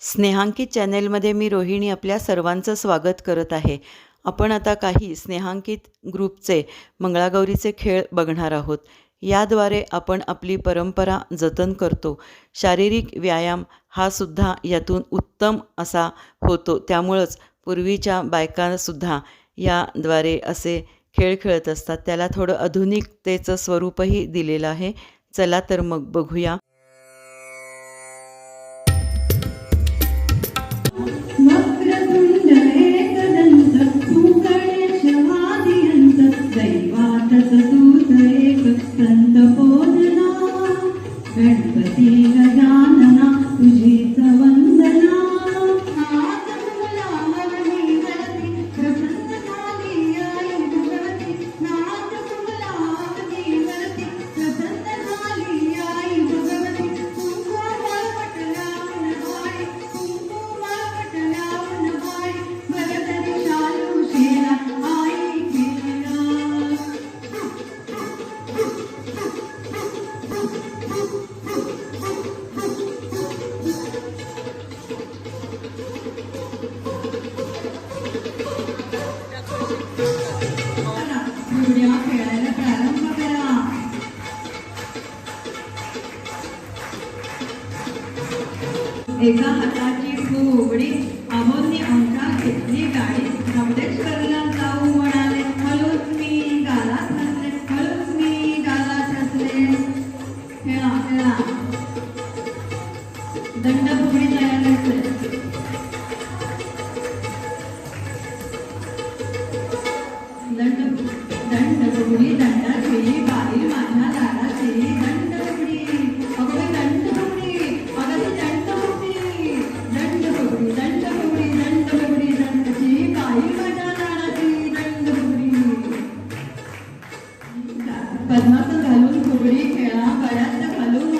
स्नेहांकित चॅनेलमध्ये मी रोहिणी आपल्या सर्वांचं स्वागत करत आहे. आपण आता काही स्नेहांकित ग्रुपचे मंगळागौरीचे खेळ बघणार आहोत. याद्वारे आपण आपली परंपरा जतन करतो. शारीरिक व्यायाम हा सुद्धा यातून उत्तम असा होतो. त्यामुळंच पूर्वीच्या बायकासुद्धा याद्वारे असे खेळ खेळत असतात. त्याला थोडं आधुनिकतेचं स्वरूपही दिलेलं आहे. चला तर मग बघूया. गणपति गजानना एका हाताची फुगडी आमोनी अंका घेतली गाडी. कमलेश्वरला जाऊ म्हणाले म्हणून मी गालात नसले म्हणून मी गालात नसले खेळा खेळा दंड फुगडी तयार नसले दंड दंड फुगडी दंडाची बाहेर माझ्या दाराची दंड. घालून फुगडी खेळा गळ्यात घालून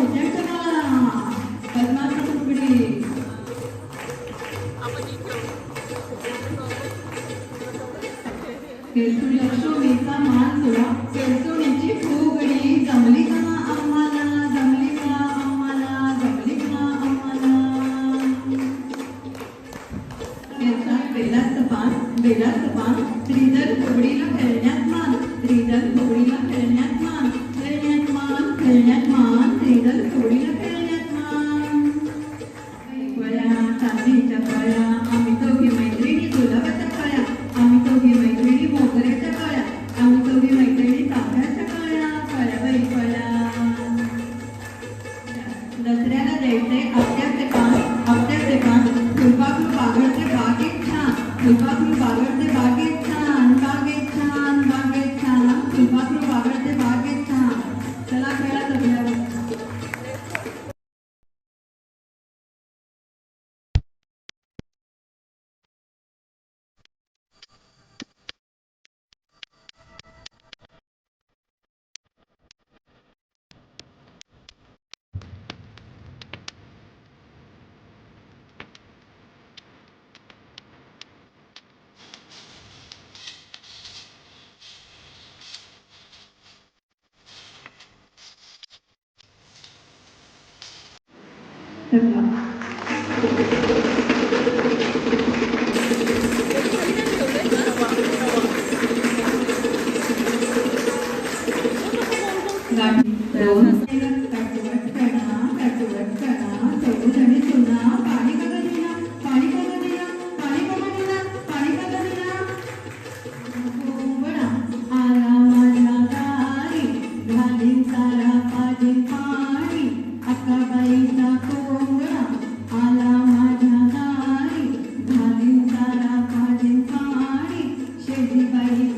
Gracias. everybody.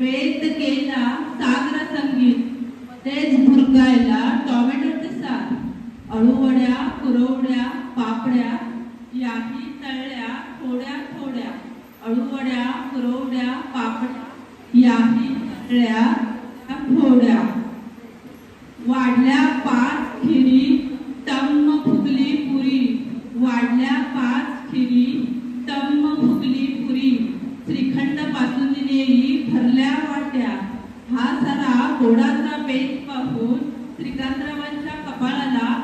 वेद केला सागर संगीत तेच भुरकायला टॉमॅटोचे साथ अळूवड्या कुरवड्या पापड्या याही तळल्या थोड्या थोड्या अळूवड्या कुरवड्या पापड्या याही तळल्या थोड्या. वाढल्या पाच खिरी तम्म फुगली पुरी. वाढल्या पाच खिरी तम्म फुगली पुरी. श्रीखंडपासून नेली भरल्या वाट्या. हा सारा गोडाचा पेज पाहून श्रीकांतरावांच्या कपाळाला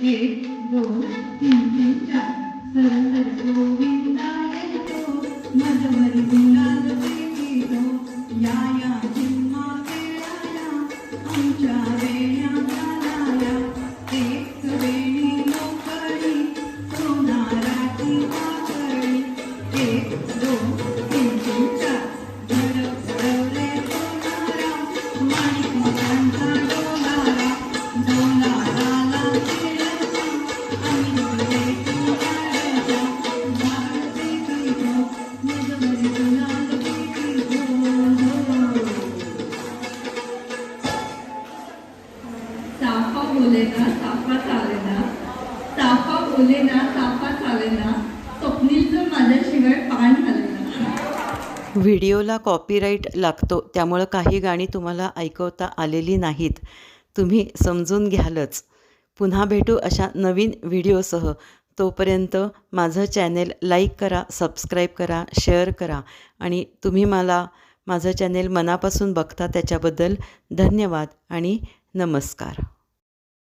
Nhiều. व्हिडिओला कॉपीराईट लागतो त्यामुळं काही गाणी तुम्हाला ऐकवता आलेली नाहीत. तुम्ही समजून घ्यालच. पुन्हा भेटू अशा नवीन व्हिडिओसह. तोपर्यंत माझं चॅनेल लाईक करा सबस्क्राईब करा शेअर करा आणि तुम्ही मला माझं चॅनेल मनापासून बघता त्याच्याबद्दल धन्यवाद आणि नमस्कार.